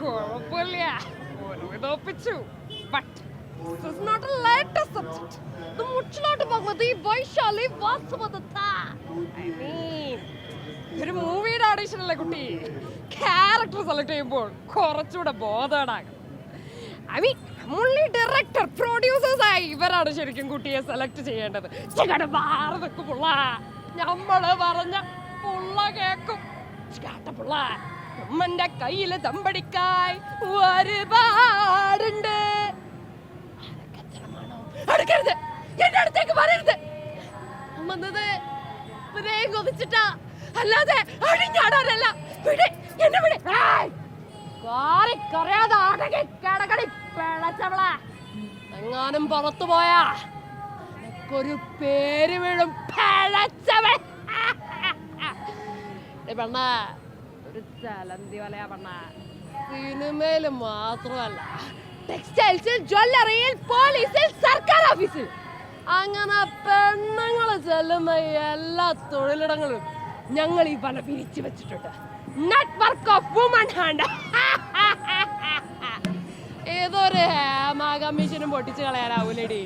കുഴപ്പമില്ല. ഒപ്പിച്ചു. But this not a latest subject ഇത് മുച്ചിലോട്ട് ഭഗവതി വൈശാലി വാസുപദത്ത ഐ മീൻ ഒരു മൂവിയുടെ ഓഡീഷൻ അല്ലേ കുട്ടി? ക്യാരക്ടർ സെലക്ട് ചെയ്യുമ്പോൾ കുറച്ചുകൂടെ ബോധേഡാകും ഐ മീൻ മുള്ളി ഡയറക്ടർ പ്രൊഡ്യൂസേഴ്സ് ആയി ഇവരാണ് ശരിക്കും കുട്ടിയെ സെലക്ട് ചെയ്യേണ്ടത്. ചികട് മാറി നിൽക്കും പുള്ള. നമ്മൾ പറഞ്ഞ പുള്ള കേക്കും. പുള്ള. അമ്മന്റെ കയ്യിൽ തമ്പടിക്കായി ഒരുപാടുണ്ട്? അടുക്കരുത്. എന്റെ അടുത്തേക്ക് വരരുത്. വന്നത് ഹൃദയം കൊതിച്ചിട്ടാ. അല്ലാതെ അഴിഞ്ഞാടാനല്ല എന്നെ എങ്ങാനും പുറത്തു പോയാ ഒരു പേര് വീഴും. പെണ്ണ ഒരു ചലന്തി വലയാ പെണ്ണ സിനിമയിൽ മാത്രമല്ല. ടെക്സ്റ്റൈൽസിൽ ജ്വല്ലറിയിൽ പോലീസിൽ സർക്കാർ ഓഫീസിൽ. അങ്ങനെ പെണ്ണുങ്ങൾ ചെല്ലുന്ന എല്ലാ തൊഴിലിടങ്ങളും ഞങ്ങൾ ഈ വല പിരിച്ചു വെച്ചിട്ടുണ്ട്. നെറ്റ്വർക്ക് ഓഫ് വുമൺ ഹാൻഡ് ഏതൊരു ഹേമ കമ്മീഷനും പൊട്ടിച്ചു കളയാനാവൂലടി.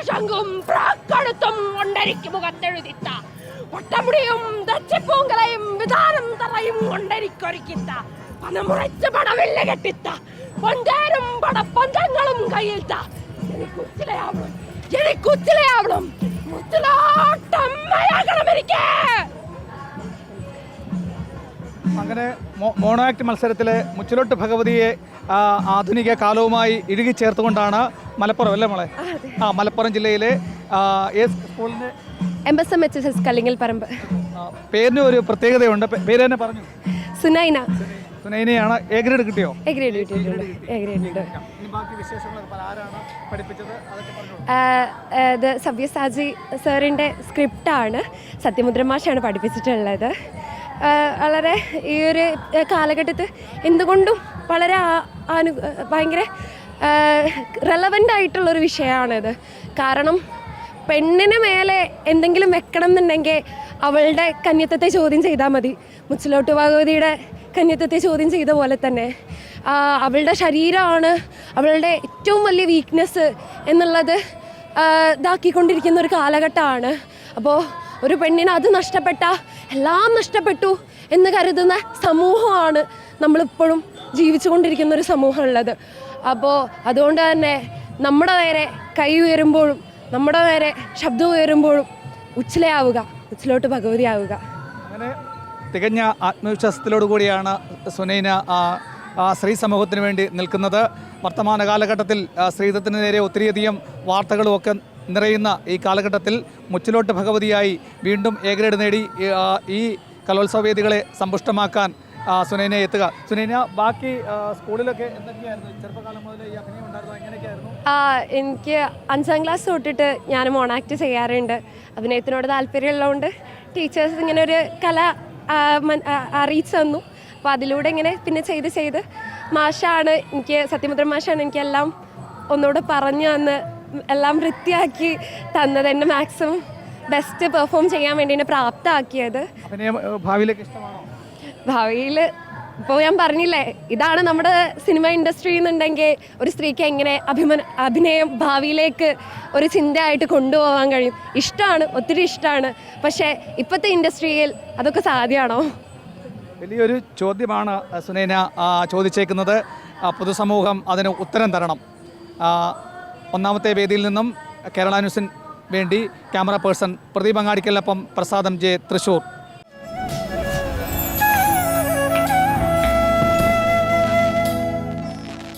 ശങ്കും പ്രാക്കടുത്തും കൊണ്ടരിക്ക് മുഖത്തെഴുതിത്ത. ഒട്ടമുടിയും ദച്ചപ്പൂങ്കലയും വിധാനം തറയും കൊണ്ടരിക്കൊരുക്കിത്ത. പനമുറച്ച് പടവില്ല കെട്ടിത്ത. പൊഞ്ചാരും പടപ്പഞ്ചങ്ങളും കയ്യിൽത്ത. എനിക്കുച്ചിലയാവണം എനിക്കുച്ചിലയാവണം മുച്ചിലോട്ടമ്മയാകണം എനിക്ക് അങ്ങനെ മോണോ ആക്ട് മത്സരത്തിലെ മുച്ചിലോട്ട് ഭഗവതിയെ ആധുനിക കാലവുമായി ഇഴുകി ചേർത്തുകൊണ്ടാണ് മലപ്പുറം അല്ലേ മോളെ? ആ മലപ്പുറം ജില്ലയിലെ സ്കൂളിന്റെ M S M H S S Kallingal Paramba. പേരിന് ഒരു പ്രത്യേകതയുണ്ട്. പേര് തന്നെ പറഞ്ഞു. സുനൈന. സുനൈനയാണ്. എ ഗ്രേഡ് കിട്ടിയോ? എ ഗ്രേഡ് കിട്ടിയിട്ടുണ്ട്. എ ഗ്രേഡ് ഉണ്ട്. ഇത് സവ്യസാജി സാറിന്റെ സ്ക്രിപ്റ്റാണ്. സത്യമുദ്രമാഷാണ് പഠിപ്പിച്ചിട്ടുള്ളത്. വളരെ ഈ ഒരു കാലഘട്ടത്തിൽ എന്തുകൊണ്ടും വളരെ അനു ഭയങ്കര റെലവന്റ് ആയിട്ടുള്ളൊരു വിഷയമാണിത്. കാരണം പെണ്ണിന് മേലെ എന്തെങ്കിലും വെക്കണം എന്നുണ്ടെങ്കിൽ അവളുടെ കന്യത്വത്തെ ചോദ്യം ചെയ്താൽ മതി. മുച്ചിലോട്ട് ഭഗവതിയുടെ കന്യത്വത്തെ ചോദ്യം ചെയ്ത പോലെ തന്നെ. അവളുടെ ശരീരമാണ് അവളുടെ ഏറ്റവും വലിയ വീക്ക്നെസ് എന്നുള്ളത് ഇതാക്കിക്കൊണ്ടിരിക്കുന്ന ഒരു കാലഘട്ടമാണ്. അപ്പോൾ ഒരു പെണ്ണിന് അത് നഷ്ടപ്പെട്ട എല്ലാം നഷ്ടപ്പെട്ടു എന്ന് കരുതുന്ന സമൂഹമാണ് നമ്മളിപ്പോഴും ജീവിച്ചുകൊണ്ടിരിക്കുന്ന ഒരു സമൂഹമുള്ളത്. അപ്പോൾ അതുകൊണ്ട് തന്നെ നമ്മുടെ നേരെ കൈ ഉയരുമ്പോഴും നമ്മുടെ നേരെ ശബ്ദം ഉയരുമ്പോഴും ഉച്ചിലയാവുക ഉച്ചിലോട്ട് ആവുക അങ്ങനെ തികഞ്ഞ ആത്മവിശ്വാസത്തിലോടു കൂടിയാണ് സുനൈന സ്ത്രീ സമൂഹത്തിന് വേണ്ടി നിൽക്കുന്നത്. വർത്തമാന കാലഘട്ടത്തിൽ സ്ത്രീധത്തിന് നേരെ ഒത്തിരിയധികം വാർത്തകളും ഒക്കെ നിറയുന്ന ഈ കാലഘട്ടത്തിൽ മുച്ചിലോട്ട് ഭഗവതിയായി വീണ്ടും എ ഗ്രേഡ് നേടി ഈ, കലോത്സവ വേദികളെ സമ്പുഷ്ടമാക്കാൻ സുനൈന എത്തുക. സുനൈന ബാക്കി സ്കൂളിലൊക്കെ എന്തൊക്കെയായിരുന്നു? മുതൽ ഈ ഉണ്ടായിരുന്നു? എനിക്ക് അഞ്ചാം ക്ലാസ് തൊട്ടിട്ട് ഞാൻ മോണാക്ട് ചെയ്യാറുണ്ട്. അഭിനയത്തിനോട് താല്പര്യമുള്ളതുകൊണ്ട് ടീച്ചേഴ്സ് ഇങ്ങനെ ഒരു കല അറിയിച്ചു തന്നു. അപ്പോൾ അതിലൂടെ ഇങ്ങനെ പിന്നെ ചെയ്ത് ചെയ്ത് മാഷാണ് എനിക്ക് സത്യമുദ്ര മാഷാണ് എനിക്കെല്ലാം ഒന്നുകൂടെ പറഞ്ഞു തന്ന് എല്ലാം വൃത്തിയാക്കി തന്നത് എന്നെ മാക്സിമം ബെസ്റ്റ് പെർഫോം ചെയ്യാൻ വേണ്ടി എന്നെ പ്രാപ്തമാക്കിയത് ഭാവിയിൽ ഇപ്പോൾ ഞാൻ പറഞ്ഞില്ലേ ഇതാണ് നമ്മുടെ സിനിമ ഇൻഡസ്ട്രി എന്നുണ്ടെങ്കിൽ ഒരു സ്ത്രീക്ക് എങ്ങനെ അഭിമന അഭിനയം ഭാവിയിലേക്ക് ഒരു ചിന്തയായിട്ട് കൊണ്ടുപോകാൻ കഴിയും. ഇഷ്ടമാണ് ഒത്തിരി ഇഷ്ടമാണ് പക്ഷേ ഇപ്പോഴത്തെ ഇൻഡസ്ട്രിയിൽ അതൊക്കെ സാധ്യമാണോ? വലിയൊരു ചോദ്യമാണ് സുനേന ചോദിച്ചേക്കുന്നത്. പൊതുസമൂഹം അതിന് ഉത്തരം തരണം. ഒന്നാമത്തെ വേദിയിൽ നിന്നും കേരള ന്യൂസിന് വേണ്ടി ക്യാമറ പേഴ്സൺ പ്രദീപ് അങ്ങാടിക്കലിനൊപ്പം പ്രസാദം ജെ തൃശൂർ.